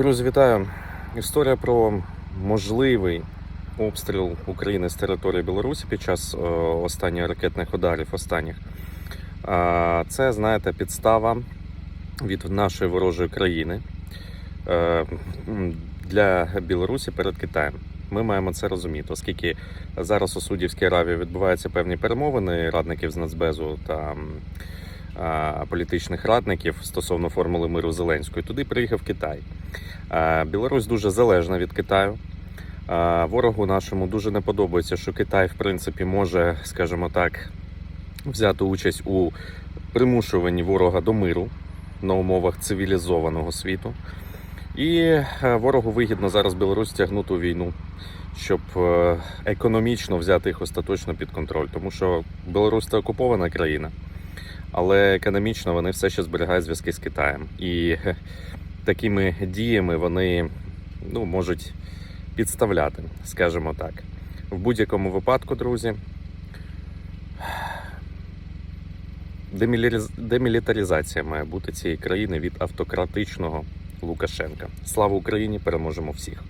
Друзі, вітаю! Історія про можливий обстріл України з території Білорусі під час е, останніх ракетних ударів. Останніх. Це, знаєте, підстава від нашої ворожої країни е, для Білорусі перед Китаєм. Ми маємо це розуміти, оскільки зараз у Суддівській Аравії відбуваються певні перемовини радників з Нацбезу та політичних радників стосовно формули миру Зеленської. Туди приїхав Китай. А, Білорусь дуже залежна від Китаю. Ворогу нашому дуже не подобається, що Китай, в принципі, може, скажімо так, взяти участь у примушуванні ворога до миру на умовах цивілізованого світу. І е, ворогу вигідно зараз Білорусь тягнути у війну, щоб е, економічно взяти їх остаточно під контроль, тому що Білорусь це окупована країна, але економічно вони все ще зберігають зв'язки з Китаєм. І е, такими діями вони ну, можуть підставляти, скажімо так. В будь-якому випадку, друзі, деміляріз- демілітаризація має бути цієї країни від автократичного Лукашенка. Слава Україні! Переможемо всіх!